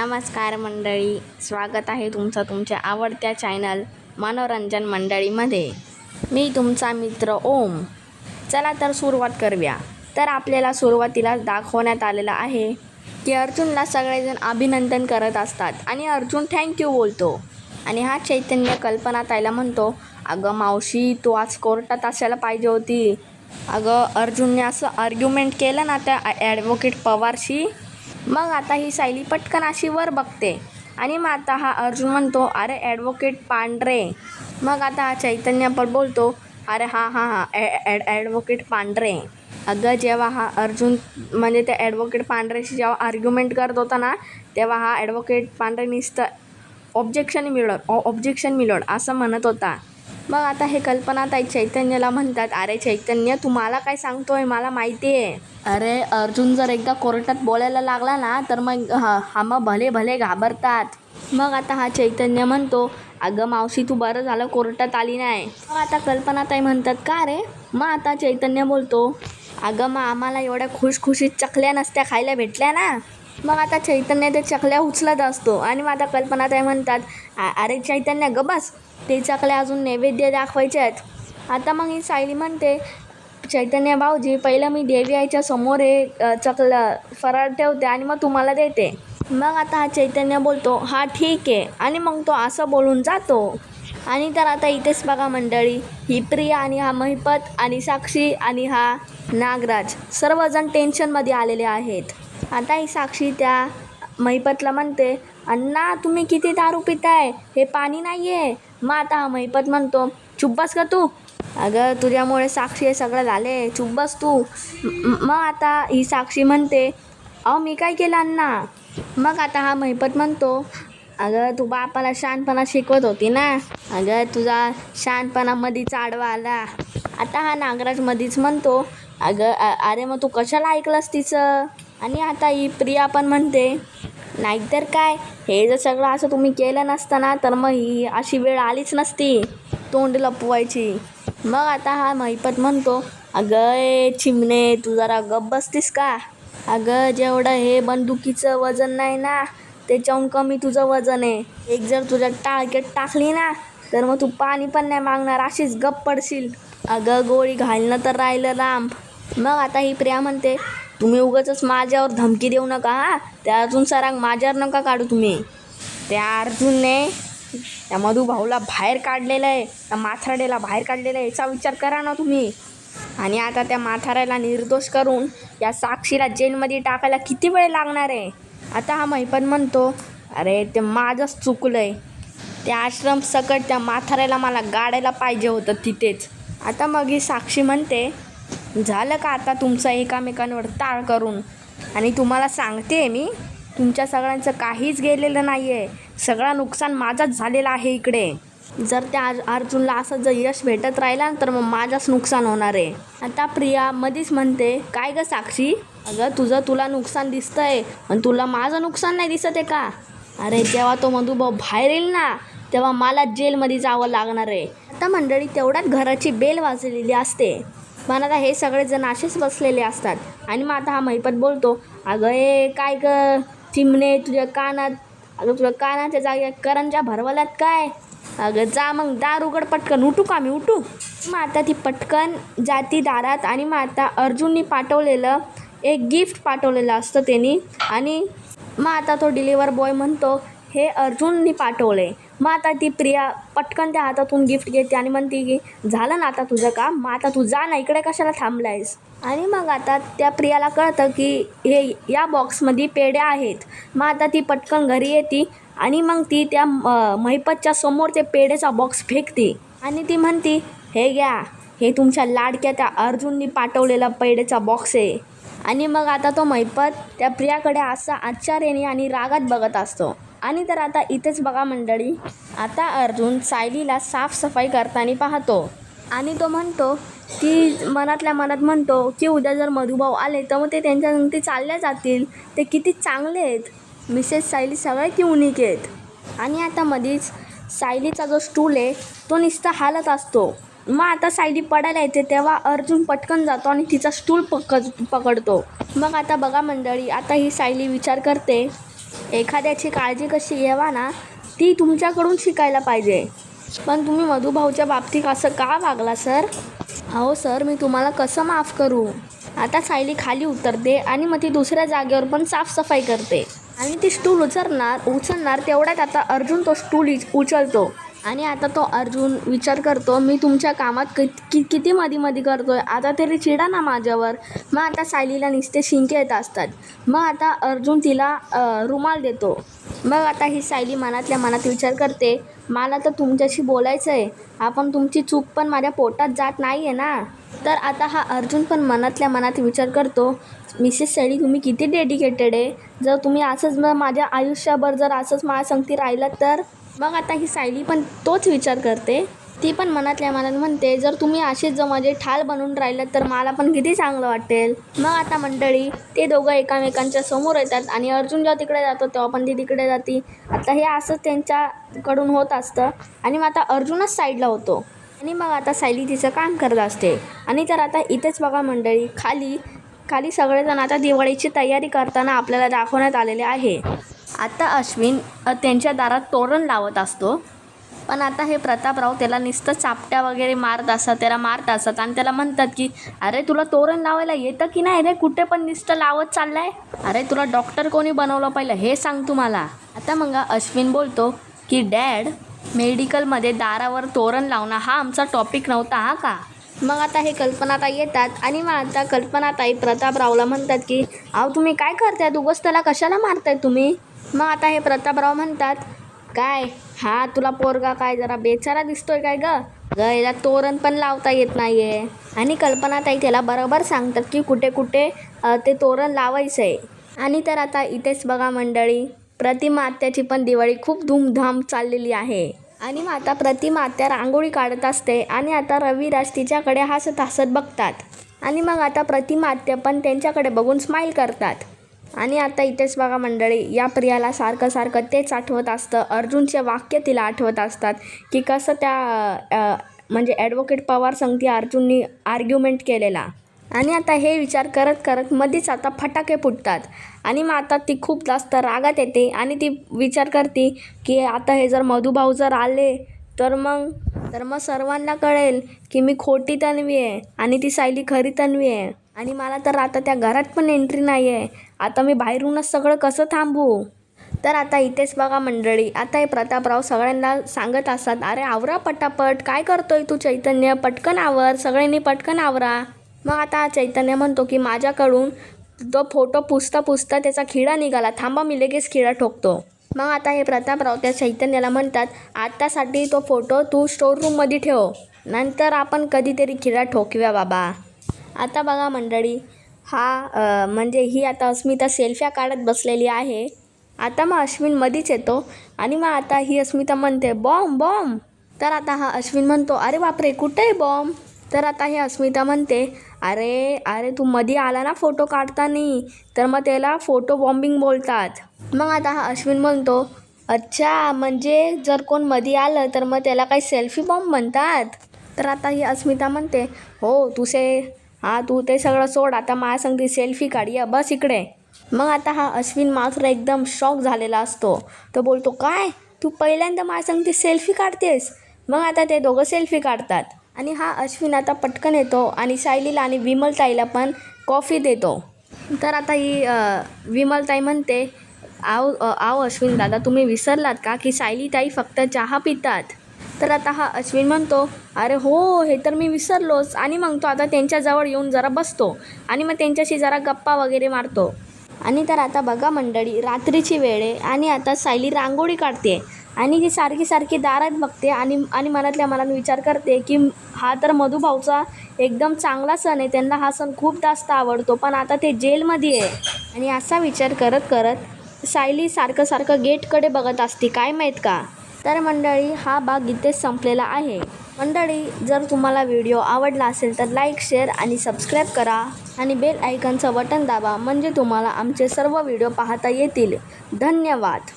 नमस्कार मंडळी स्वागत आहे तुमचं तुमच्या आवडत्या चॅनल मनोरंजन मंडळीमध्ये. मी तुमचा मित्र ओम. चला तर सुरुवात करूया. तर आपल्याला सुरुवातीला दाखवण्यात आलेलं आहे की अर्जुनला सगळेजण अभिनंदन करत असतात आणि अर्जुन थँक्यू बोलतो. आणि हा चैतन्य कल्पना ताईला म्हणतो अगं मावशी तू आज कोर्टात असायला पाहिजे होती. अगं अर्जुनने असं आर्ग्युमेंट केलं ना त्या ॲडव्होकेट पवारशी मग आता ही सायली पटकन अशी वर बघते. आणि मग आता हा अर्जुन म्हणतो अरे ॲडव्होकेट पांढरे. मग आता हा चैतन्य पण बोलतो अरे हां हां हां ॲ ॲड ॲडव्होकेट पांढरे. अगं जेव्हा हा अर्जुन म्हणजे त्या ॲडव्होकेट पांढरेशी जेव्हा आर्ग्युमेंट करत होता ना तेव्हा हा ॲडव्होकेट पांढरे निस्त ऑब्जेक्शन मिळवड ऑब्जेक्शन मिळवड असं म्हणत होता. मग आता हे कल्पना ताई चैतन्याला म्हणतात. अरे चैतन्य तू मला काय सांगतोय? मला माहिती आहे. अरे अर्जुन जर एकदा कोर्टात बोलायला लागला ना तर मग हा हा मग भले भले घाबरतात. मग आता हा चैतन्य म्हणतो अगं मावशी तू बरं झालं कोर्टात आली नाही. मग आता कल्पना ताई म्हणतात का रे? मग आता चैतन्य बोलतो अगं मग आम्हाला एवढ्या खुशखुशीत चकल्या नसत्या खायला भेटल्या ना? मग आता चैतन्य ते चकल्या उचलत असतो. आणि मग आता कल्पना ते म्हणतात अरे चैतन्य ग बस. ते चकल्या अजून नैवेद्य दाखवायचे आहेत. आता मग ही सायली म्हणते चैतन्य भाऊजी पहिलं मी देवी आईच्या समोर हे चकलं फराळ ठेवते आणि मग तुम्हाला देते. मग आता हा चैतन्य बोलतो हा ठीक आहे. आणि मग तो असं बोलून जातो. आणि तर आता इथेच बघा मंडळी ही प्रिया आणि हा महिपत आणि साक्षी आणि हा नागराज सर्वजण टेन्शनमध्ये आलेले आहेत. आता ही साक्षी त्या महिपतला म्हणते अण्णा तुम्ही किती दारू पिताय? हे पाणी नाही आहे मग आता हा महिपत म्हणतो चुप बस का तू. अगं तुझ्यामुळे साक्षी हे सगळं झाले चुप बस तू. मग आता ही साक्षी म्हणते अहो मी काय केलं अण्णा? मग आता हा महिपत म्हणतो अगं तू बापाला शहाणपणा शिकवत होती ना? अगं तुझा शहाणपणा मधीच आडवा आला. आता हा नागराज मधीच म्हणतो अगं अरे मग तू कशाला ऐकलंस तिचं? आणि आता ही प्रिया पण म्हणते नाहीतर काय? हे जर सगळं असं तुम्ही केलं नसतं ना तर मग ही अशी वेळ आलीच नसती तोंड लपवायची मग आता हा महिपत म्हणतो अगं ए चिमणे तू जरा गप बसतीस का? अगं जेवढं हे बंदुकीचं वजन नाही ना त्याच्याहून कमी तुझं वजन आहे. एक जर तुझ्या टाळक्यात टाकली ना तर मग तू पाणी पण नाही मागणार अशीच गप पडशील. अगं गोळी घालणं तर राहिलं लांब. मग आता ही प्रिया म्हणते तुम्ही उगाच माझ्यावर धमकी देऊ नका हा? त्या अजून सरांग माझ्यावर नका काढू तुम्ही. त्या अर्जुनने त्या मधू भाऊला बाहेर काढलेलं आहे त्या माथाडेला बाहेर काढलेलं आहे याचा विचार करा ना तुम्ही. आणि आता त्या माथाऱ्याला निर्दोष करून या साक्षीला जेलमध्ये टाकायला किती वेळ लागणार आहे? आता हा महिपत म्हणतो अरे ते माझंच चुकलं आहे त्या आश्रम सकट त्या माथाऱ्याला मला गाडायला पाहिजे होतं तिथेच. आता मग ही साक्षी म्हणते झालं का आता तुमचं एकामेकांवर ताळ करून? आणि तुम्हाला सांगते मी तुमच्या सगळ्यांचं काहीच गेलेलं नाही आहे सगळं नुकसान माझाच झालेलं आहे इकडे. जर त्या अर्जुनला असं जर यश भेटत राहिला तर मग माझंच नुकसान होणार आहे. आता प्रिया मधीच म्हणते काय ग साक्षी? अगं तुझं तुला नुकसान दिसतं आहे आणि तुला माझं नुकसान नाही दिसत आहे का? अरे जेव्हा तो मधुभाऊ बाहेर येईल ना तेव्हा मला जेलमध्ये जावं लागणार आहे. आता मंडळी तेवढ्यात घराची बेल वाजलेली असते. पण आता हे सगळेजण असेच बसलेले असतात. आणि मग आता हा महिपत बोलतो अगं ए काय ग? चिमणे तुझ्या कानात अगं तुझ्या कानाच्या जागी करंजा भरवल्यात काय? अगं जा मग दार उघड पटकन उठू का मी? उठू. मग आता ती पटकन जाती दारात आणि मग आता अर्जुननी पाठवलेलं एक गिफ्ट पाठवलेलं असतं त्यांनी. आणि मग आता तो डिलिव्हर बॉय म्हणतो हे अर्जुननी पाठवले मग आता ती प्रिया पटकन त्या हातातून गिफ्ट घेते आणि म्हणते की झालं ना आता तुझं काम? मग आता तू जा ना इकडे कशाला थांबलायस? आणि मग आता त्या प्रियाला कळतं की हे या बॉक्समध्ये पेढ्या आहेत. मग आता ती पटकन घरी येते आणि मग ती त्या महिपतच्या समोर ते पेढ्याचा बॉक्स फेकते. आणि ती म्हणते हे घ्या हे तुमच्या लाडक्या त्या अर्जुननी पाठवलेला पेढेचा बॉक्स आहे. आणि मग आता तो महिपत त्या प्रियाकडे असा आश्चर्याने आणि रागात बघत असतो. आणि तर आता इथेच बघा मंडळी आता अर्जुन सायलीला साफसफाई करताना पाहतो. आणि तो म्हणतो की मनातल्या मनात म्हणतो की उद्या जर मधुभाऊ आले तर मग ते त्यांच्या ते चालल्या जातील. ते किती चांगले आहेत. मिसेस सायली सगळ्या की उनिक आहेत. आणि आता मधीच सायलीचा जो स्टूल आहे तो नुसता हालत असतो. मग आता सायली पडायला येते तेव्हा अर्जुन पटकन जातो आणि तिचा स्टूल पकड पकडतो. मग आता बघा मंडळी आता ही सायली विचार करते एखाद्याची काळजी कशी घ्यावा ना ती तुमच्याकडून शिकायला पाहिजे. पण तुम्ही मधुभाऊच्या बाबतीत असं का वागला सर? अहो सर मी तुम्हाला कसं माफ करू? आता सायली खाली उतरते आणि मग ती दुसऱ्या जागेवर पण साफसफाई करते. आणि ती स्टूल उचलणार उचलणार तेवढ्यात आता अर्जुन तो स्टूल इच- उचलतो. आणि आता तो अर्जुन विचार करतो मी तुमच्या कामात कि कि किती मधी मधी आहे आता तरी चिडा ना माझ्यावर. मग आता सायलीला नुसते शिंके येत असतात. मग आता अर्जुन तिला रुमाल देतो. मग आता ही सायली मनातल्या मनात विचार करते मला तर तुमच्याशी बोलायचं आहे आपण तुमची चूक पण माझ्या पोटात जात नाही आहे ना? तर आता हा अर्जुन पण मनातल्या मनात विचार करतो मिसेस सैली तुम्ही किती डेडिकेटेड आहे? जर तुम्ही असंच मग माझ्या आयुष्यभर जर असंच माझ्या संगती राहिलात तर मग आता ही सायली पण तोच विचार करते. ती पण मनातल्या मनात म्हणते जर तुम्ही असेच जर माझे ठाल बनून राहिलं तर मला पण किती चांगलं वाटेल. मग आता मंडळी ते दोघं एकामेकांच्या समोर येतात आणि अर्जुन जेव्हा तिकडे जातो तेव्हा पण ती तिकडे जाते. आता हे असंच त्यांच्याकडून होत असतं. आणि मग आता अर्जुनच साईडला होतो. आणि मग आता सायली तिचं काम करत असते. आणि तर आता इथेच बघा मंडळी खाली खाली सगळेजण आता दिवाळीची तयारी करताना आपल्याला दाखवण्यात आलेले आहे. आता अश्विन त्यांच्या दारात तोरण लावत असतो. पण आता हे प्रतापराव त्याला नुसतं चापट्या वगैरे मारत असतात त्याला मारत असतात आणि त्याला म्हणतात की अरे तुला तोरण लावायला येतं की नाही रे? कुठे पण नुसतं लावत चाललंय? अरे तुला डॉक्टर कोणी बनवलं पाहिलं? हे सांग तुम्हाला. आता मग अश्विन बोलतो की डॅड मेडिकलमध्ये दारावर तोरण लावणं हा आमचा टॉपिक नव्हता हा का? मग आता हे कल्पनाताई येतात आणि मग आता कल्पनाताई प्रतापरावला म्हणतात की अहो तुम्ही काय करताय? उगाच त्याला कशाला मारताय तुम्ही? मग आता हे प्रतापराव म्हणतात काय? हा तुला पोरगा काय जरा बेचारा दिसतोय काय ग? ग याला तोरण पण लावता येत नाही आहे आणि कल्पनाताई त्याला बरोबर सांगतात की कुठे कुठे ते तोरण लावायचं आहे आणि तर आता इथेच बघा मंडळी प्रतिमा आत्याची पण दिवाळी खूप धूमधाम चाललेली आहे. आणि मग आता प्रतिमा रांगोळी काढत असते आणि आता रविराज तिच्याकडे हसत हसत बघतात. आणि मग आता प्रतिमात्य पण त्यांच्याकडे बघून स्माईल करतात. आणि आता इथेच बघा मंडळी या प्रियाला सारखं सारखं तेच आठवत असतं. अर्जुनचे वाक्य तिला आठवत असतात की कसं त्या म्हणजे ॲडव्होकेट पवार संगती अर्जुननी आर्ग्युमेंट केलेला. आणि आता हे विचार करत करत मध्येच आता फटाके फुटतात. आणि मग आता ती खूप जास्त रागात येते आणि ती विचार करते की आता हे जर मधुभाऊ जर आले तर मग तर मग सर्वांना कळेल की मी खोटी तन्वी आहे आणि ती सायली खरी तन्वी आहे. आणि मला तर आता त्या घरात पण एंट्री नाही आहे आता मी बाहेरूनच सगळं कसं थांबू? तर आता इथेच बघा मंडळी आता हे प्रतापराव सगळ्यांना सांगत असतात अरे आवरा पटापट काय करतोय तू चैतन्य? पटकन आवर सगळ्यांनी पटकन आवरा. मग आता चैतन्य म्हणतो की माझ्याकडून तो फोटो पुसता पुसता त्याचा खिळा निघाला. थांबा मी लगेच खिळा ठोकतो. मग आता हे प्रतापराव त्या चैतन्याला म्हणतात आत्तासाठी तो फोटो तू स्टोर रूममध्ये ठेव. नंतर आपण कधीतरी खिळा ठोकूया बाबा. आता बघा मंडळी हा म्हणजे ही आता अस्मिता सेल्फ्या काढत बसलेली आहे. आता मग अश्विन मधीच येतो आणि मग आता ही अस्मिता म्हणते बॉम्ब बॉम्ब. तर आता हा अश्विन म्हणतो अरे बापरे कुठे आहे बॉम्ब? तर आता हे अस्मिता म्हणते अरे अरे तू मध्ये आला ना फोटो काढताना? तर मग त्याला फोटो बॉम्बिंग बोलतात. मग आता हा अश्विन म्हणतो अच्छा म्हणजे जर कोणमध्ये आलं तर मग त्याला काही सेल्फी बॉम्ब म्हणतात? तर आता ही अस्मिता म्हणते हो तुसे हां तू ते सगळं सोड आता माझ्या सांगते सेल्फी काढ या बस इकडे. मग आता हा अश्विन मात्र एकदम शॉक झालेला असतो. तो बोलतो काय? तू पहिल्यांदा माझ्या सांगते सेल्फी काढतेस? मग आता ते दोघं सेल्फी काढतात. आणि हा अश्विन आता पटकन येतो आणि सायलीला आणि विमलताईला पण कॉफी देतो. तर आता ही विमलताई म्हणते आव आव अश्विन दादा तुम्ही विसरलात का की सायलीताई फक्त चहा पितात? तर आता हा अश्विन म्हणतो अरे हो हे तर मी विसरलोच. आणि मग तो आता त्यांच्याजवळ येऊन जरा बसतो आणि मग त्यांच्याशी जरा गप्पा वगैरे मारतो. आणि तर आता बघा मंडळी रात्रीची वेळ आहे आणि आता सायली रांगोळी काढते. आणि ही सारखी सारखी दारात बघते आणि आणि मनातल्या मनात विचार करते की हा तर मधुभाऊचा एकदम चांगला सण आहे त्यांना हा सण खूप जास्त आवडतो पण आता ते जेलमध्ये आहे. आणि असा विचार करत करत सायली सारखं सारखं गेटकडे बघत असते काय माहीत का? तर मंडळी हा भाग इथेच संपलेला आहे. मंडळी जर तुम्हाला व्हिडिओ आवडला असेल तर लाईक शेअर आणि सबस्क्राईब करा आणि बेल आयकनचं बटन दाबा म्हणजे तुम्हाला आमचे सर्व व्हिडिओ पाहता येतील. धन्यवाद.